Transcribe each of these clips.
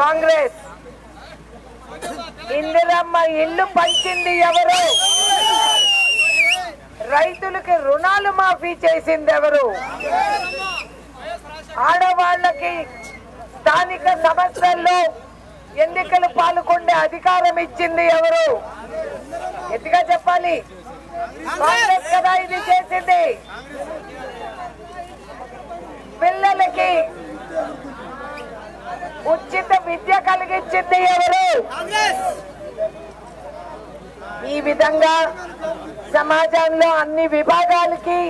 కాంగ్రెస్. ఇందిరమ్మ ఇల్లు పంచింది ఎవరు? రైతులకి రుణాలు మాఫీ చేసింది ఎవరు? ఆడవాళ్ళకి స్థానిక సమస్యల్లో ఎన్నికలు పాల్గొనే అధికారం ఇచ్చింది ఎవరు? ఎత్తిగా చెప్పాలి. కాంగ్రెస్ కదా ఇది చేసింది. పిల్లలకి ఉచిత విద్య కలిగించింది ఎవరు? ఈ విధంగా సమాజంలో అన్ని విభాగాలకి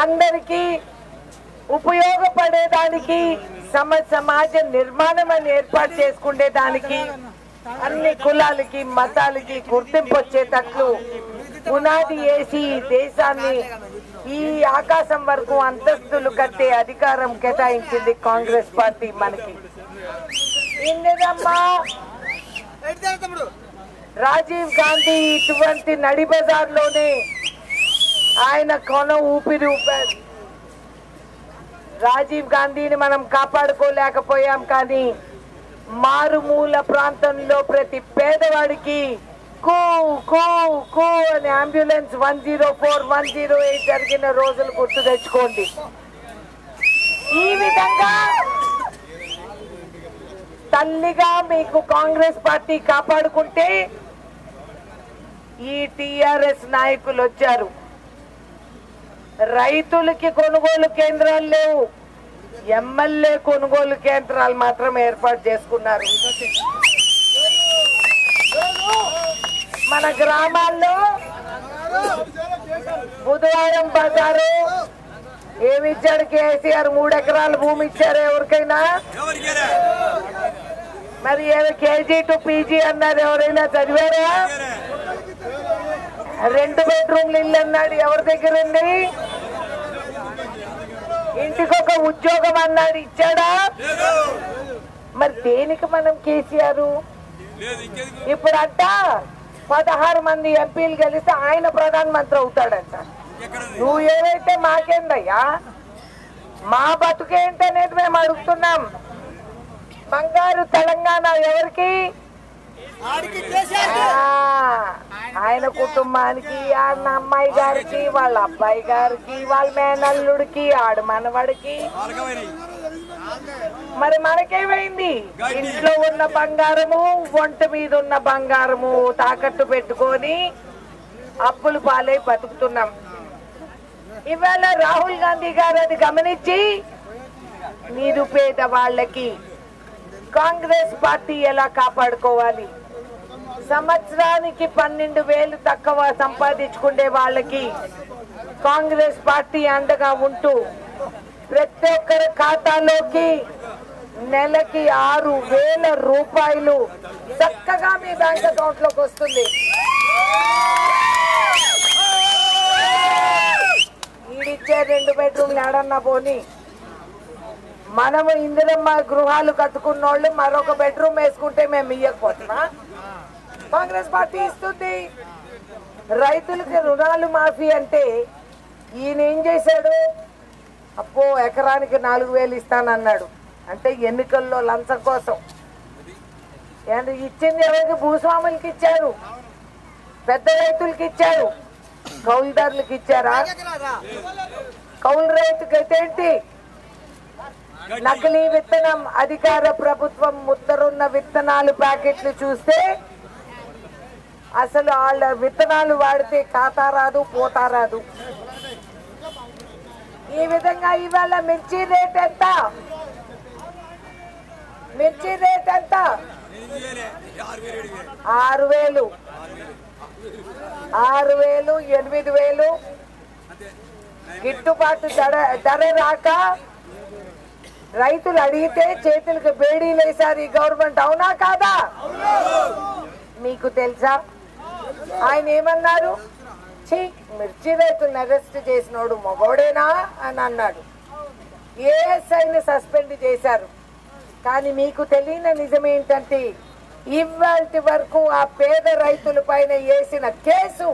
అందరికీ ఉపయోగపడేదానికి సమ సమాజ నిర్మాణం అని ఏర్పాటు చేసుకునే దానికి అన్ని కులాలకి మతాలకి గుర్తింపు వచ్చేటట్లు పునాది వేసి దేశాన్ని ఈ ఆకాశం వరకు అంతస్తులు కట్టే అధికారం కేటాయించింది కాంగ్రెస్ పార్టీ మనకి. రాజీవ్ గాంధీ ఇటువంటి నడిబజార్లోనే ఆయన కొన ఊపిరి ఊపారు. రాజీవ్ గాంధీని మనం కాపాడుకోలేకపోయాం కానీ మారుమూల ప్రాంతంలో ప్రతి పేదవాడికి కో కో కో అని ambulance one zero four one zero eight జరిగిన రోజులు గుర్తు తెచ్చుకోండి. ఈ విధంగా తల్లిగా మీకు కాంగ్రెస్ పార్టీ కాపాడుకుంటే ఈ టిఆర్ఎస్ నాయకులు వచ్చారు. రైతులకి కొనుగోలు కేంద్రాలు లేవు. ఎమ్మెల్యే కొనుగోలు కేంద్రాలు మాత్రం ఏర్పాటు చేసుకున్నారు. మన గ్రామాల్లో బుధవారం బజారు. ఏమి ఇచ్చాడు కేసీఆర్ మూడు ఎకరాల భూమి ఇచ్చారు ఎవరికైనా? మరి కేజీ టు పీజీ అన్నారు ఎవరైనా చదివారా? రెండు బెడ్రూమ్లు ఇల్లు అన్నాడు ఎవరి దగ్గర ఉంది? ఇంటికి ఒక ఉద్యోగం అన్నాడు ఇచ్చాడా? మరి దేనికి మనం కేసీఆర్? ఇప్పుడు అంట పదహారు మంది ఎంపీలు గెలిస్తే ఆయన ప్రధానమంత్రి అవుతాడంట. నువ్వు ఏదైతే మాకేందయ్యా? మా బతుకేంటనేది మేము అడుగుతున్నాం. బంగారు తెలంగాణ ఎవరికి? ఆయన కుటుంబానికి ఆయన అమ్మాయి గారికి వాళ్ళ అబ్బాయి గారికి వాళ్ళ మేనల్లుడికి ఆడు మనవడికి. మరి మనకేమైంది? ఇంట్లో ఉన్న బంగారము ఒంటి మీద ఉన్న బంగారము తాకట్టు పెట్టుకొని అప్పులు పాలై బతుకుతున్నాం. ఇవాళ రాహుల్ గాంధీ గారు అది గమనించి నిరుపేద వాళ్ళకి కాంగ్రెస్ పార్టీ ఎలా కాపాడుకోవాలి? సంవత్సరానికి పన్నెండు వేలు తక్కువ సంపాదించుకునే వాళ్ళకి కాంగ్రెస్ పార్టీ అండగా ఉంటూ ప్రతి ఒక్కరి ఖాతాలోకి నెలకి ఆరు వేల రూపాయలు చక్కగా మీ బ్యాంక్ అకౌంట్లోకి వస్తుంది. ఈడిచ్చే రెండు బెడ్రూమ్లు ఏడన్నా పోనీ. మనము ఇందిరమ్మ గృహాలు కట్టుకున్నోళ్ళు మరొక బెడ్రూమ్ వేసుకుంటే మేము ఇయ్యకపోతున్నా కాంగ్రెస్ పార్టీ ఇస్తుంది. రైతులకి రుణాలు మాఫీ అంటే ఈయన ఏం చేశాడు? అప్పో ఎకరానికి నాలుగు వేలు ఇస్తానన్నాడు. అంటే ఎన్నికల్లో లంచం కోసం. ఇచ్చింది ఎవరికి? భూస్వాములకి ఇచ్చారు. పెద్ద రైతులకి ఇచ్చారు. కౌలుదారులకి ఇచ్చారా? కౌలు రైతుకి అయితే ఏంటి? నకిలీ విత్తనం అధికార ప్రభుత్వం ముద్దరున్న విత్తనాలు ప్యాకెట్లు చూస్తే అసలు వాళ్ళ విత్తనాలు వాడితే ఖాతా రాదు పోతా రాదు. ఈ విధంగా ఇవాళ మిర్చి రేట్ ఎంత? మిర్చి రేట్ ఎంత? ఆరు వేలు. ఆరు వేలు ఎనిమిది వేలు. గిట్టుబాటు ధర ధర రాక రైతులు అడిగితే చేతులకు బేడీలు ఈ గవర్నమెంట్ అవునా కాదా? మీకు తెలుసా? ఆయన ఏమన్నారు? ఛీ మిర్చి రైతులను అరెస్ట్ చేసినోడు మగోడేనా అని అన్నాడు. ఏఎస్ఐని సస్పెండ్ చేశారు? కానీ మీకు తెలియని నిజం ఏంటంటే ఇవాటి వరకు ఆ పేద రైతుల పైన వేసిన కేసు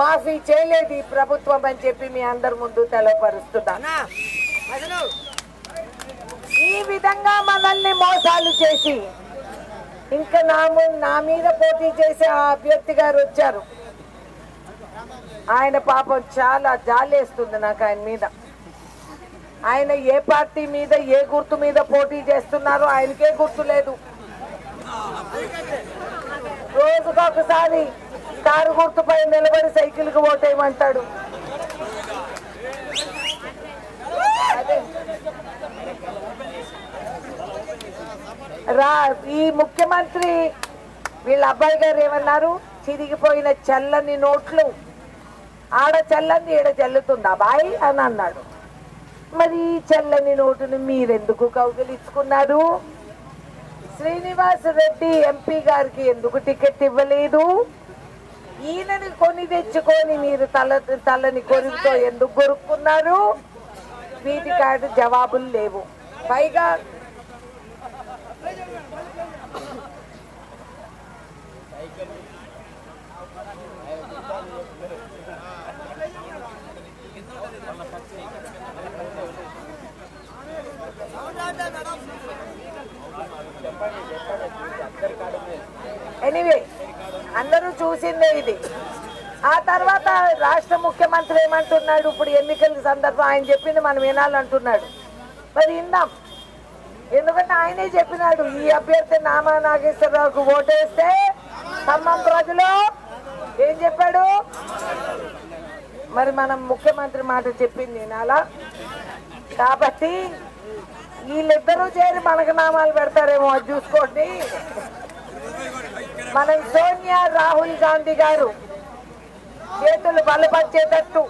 మాఫీ చేయలేదు ఈ ప్రభుత్వం అని చెప్పి మీ అందరి ముందు తెలపరుస్తున్నా. ఈ విధంగా మనల్ని మోసాలు చేసి ఇంకా నా నా మీద పోటీ చేసే ఆ అభ్యర్థి గారు వచ్చారు. ఆయన పాపం చాలా జాలేస్తుంది నాకు ఆయన మీద. ఆయన ఏ పార్టీ మీద ఏ గుర్తు మీద పోటీ చేస్తున్నారో ఆయనకే గుర్తు లేదు. రోజుకొకసారి కారు గుర్తుపై నిలబడి సైకిల్కి ఓటేయమంటాడు. రా ఈ ముఖ్యమంత్రి వీళ్ళ అబ్బాయి గారు ఏమన్నారు? చిరిగిపోయిన చల్లని నోట్లు. ఆడ చల్లని ఈడ చెల్లుతుందా బాయ్ అని అన్నాడు. మరి చల్లని నోటును మీరెందుకు కౌగిలించుకున్నారు? శ్రీనివాస్ రెడ్డి ఎంపీ గారికి ఎందుకు టికెట్ ఇవ్వలేదు? ఈయనని కొని తెచ్చుకొని మీరు తల తలని కొరితో ఎందుకు కొరుక్కున్నారు? వీటికాడు జవాబులు లేవు. పైగా ఎనీవే అందరూ చూసిందే ఇది. ఆ తర్వాత రాష్ట్ర ముఖ్యమంత్రి ఏమంటున్నాడు? ఇప్పుడు ఎన్నికల సందర్భం ఆయన చెప్పింది మనం వినాలంటున్నాడు. మరి విందాం. ఎందుకంటే ఆయనే చెప్పినాడు ఈ అభ్యర్థి నామా నాగేశ్వరరావుకు ఓటేస్తే ఖమ్మం ప్రజలు ఏం చెప్పాడు? మరి మనం ముఖ్యమంత్రి మాట చెప్పింది నాలా కాబట్టి వీళ్ళిద్దరూ చేరి మనకు నామాలు పెడతారేమో అది చూసుకోండి. మనం సోనియా రాహుల్ గాంధీ గారు చేతులు బలపరిచేటట్టు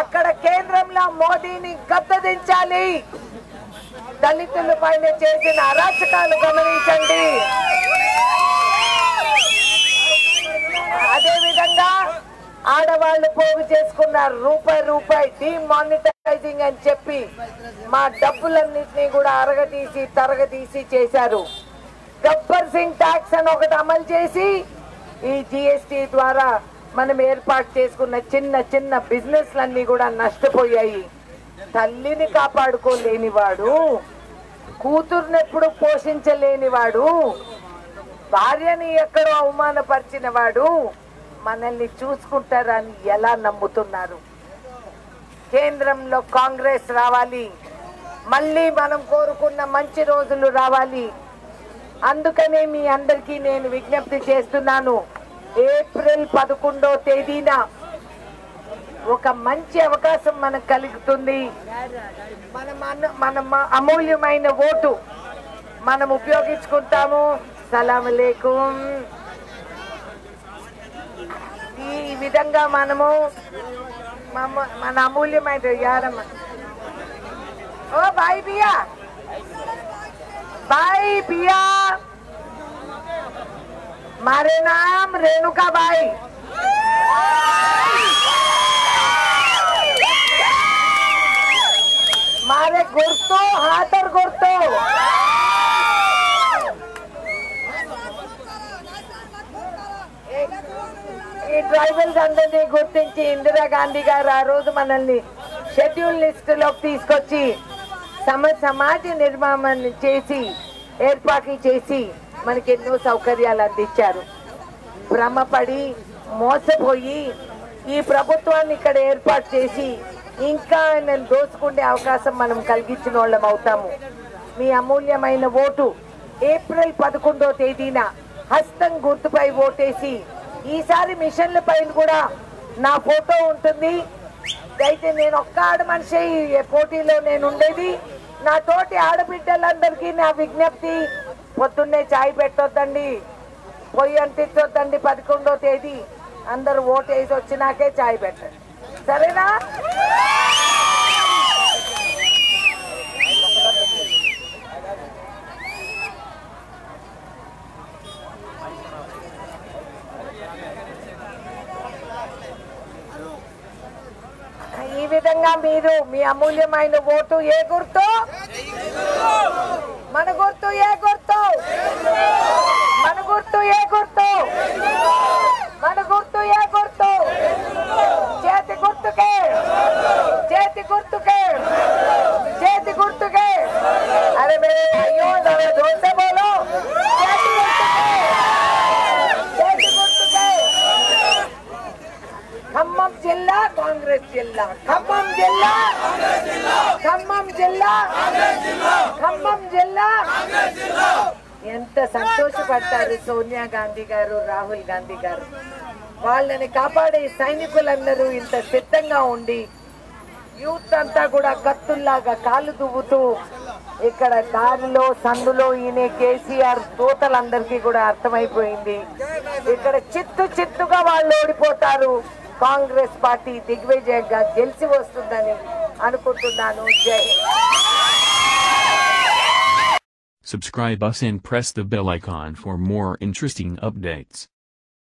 అక్కడ కేంద్రంలో మోదీని గద్దదించాలి దళితుల పైన చేసిన అరాచకాలు గమనించండి అదే విధంగా వాళ్ళు పోగు చేసుకున్నారు రూపాయి రూపాయి డిమానిటైజింగ్ అని చెప్పి మా డబ్బులన్నింటినీ కూడా అరగతీసి తరగతీసి చేశారు. గబ్బర్ సింగ్ ట్యాక్స్ అని ఒకటి అమలు చేసి ఈ జిఎస్టి ద్వారా మనం ఏర్పాటు చేసుకున్న చిన్న చిన్న బిజినెస్లన్నీ కూడా నష్టపోయాయి. తల్లిని కాపాడుకోలేనివాడు కూతుర్నెప్పుడు పోషించలేనివాడు భార్యని ఎక్కడో అవమానపరిచిన వాడు మనల్ని చూసుకుంటారని ఎలా నమ్ముతున్నారు? కేంద్రంలో కాంగ్రెస్ రావాలి. మళ్ళీ మనం కోరుకున్న మంచి రోజులు రావాలి. అందుకనే మీ అందరికీ నేను విజ్ఞప్తి చేస్తున్నాను. ఏప్రిల్ పదకొండో తేదీన ఒక మంచి అవకాశం మనకు కలుగుతుంది. మన మన అమూల్యమైన ఓటు మనం ఉపయోగించుకుంటాము. సలాం లేకుం ఈ విధంగా మనము మన అమూల్యమైన యారమ్మ ఓ బాయ్ బియా బాయ్ బియా मारे नाम रेणुका बाई मारे गुरतो हाथर गुरतो ఈ ట్రైబల్స్ అందరినీ గుర్తించి ఇందిరాగాంధీ గారు ఆ రోజు మనల్ని షెడ్యూల్ లిస్ట్లోకి తీసుకొచ్చి సమ సమాజ నిర్మాణం చేసి ఏర్పాట్లు చేసి మనకి ఎన్నో సౌకర్యాలు అందించారు. భ్రమపడి మోసపోయి ఈ ప్రభుత్వాన్ని ఇక్కడ ఏర్పాటు చేసి ఇంకా నేను దోచుకునే అవకాశం మనం కలిగించిన వాళ్ళం అవుతాము. మీ అమూల్యమైన ఓటు ఏప్రిల్ పదకొండో తేదీన హస్తం గుర్తుపై ఓటేసి ఈసారి మిషన్ల పైన కూడా నా ఫోటో ఉంటుంది. అయితే నేను ఒక్క ఆడ మనిషి పోటీలో నేను ఉండేది. నా తోటి ఆడబిడ్డలందరికీ నా విజ్ఞప్తి పొద్దున్నే చాయ్ పెట్టొద్దండి పొయ్యి అంటించొద్దండి పదకొండో తేదీ. అందరూ ఓటు వేసి వచ్చినాకే చాయ్ పెట్టండి. సరేనా ఈ విధంగా మీరు మీ అమూల్యమైన ఓటు ఏ గుర్తు? మన గుర్తు ఏ గుర్తు మన గుర్తు ఏ గుర్తు మన గుర్తు ఏ గుర్తు చేతి గుర్తుకే చేతి గుర్తుకే చేతి గుర్తుకే జిల్లా కాంగ్రెస్ జిల్లా ఖమ్మం జిల్లా. ఖమ్మం జిల్లా. ఖమ్మం జిల్లా. ఎంత సంతోషపడతారు సోనియా గాంధీ గారు రాహుల్ గాంధీ గారు. వాళ్ళని కాపాడే సైనికులందరూ ఇంత సిద్ధంగా ఉండి యూత్ అంతా కూడా కత్తుల్లాగా కాళ్ళు దువ్వుతూ ఇక్కడ దారిలో సందులో ఈయన కేసీఆర్ దూతలందరికీ కూడా అర్థమైపోయింది. ఇక్కడ చిత్తు చిత్తుగా వాళ్ళు ఓడిపోతారు. కాంగ్రెస్ పార్టీ దిగ్విజయంగా గెలిచి వస్తుందని అనుకుంటున్నాను జై Hind. Subscribe us and press the bell icon for more interesting updates.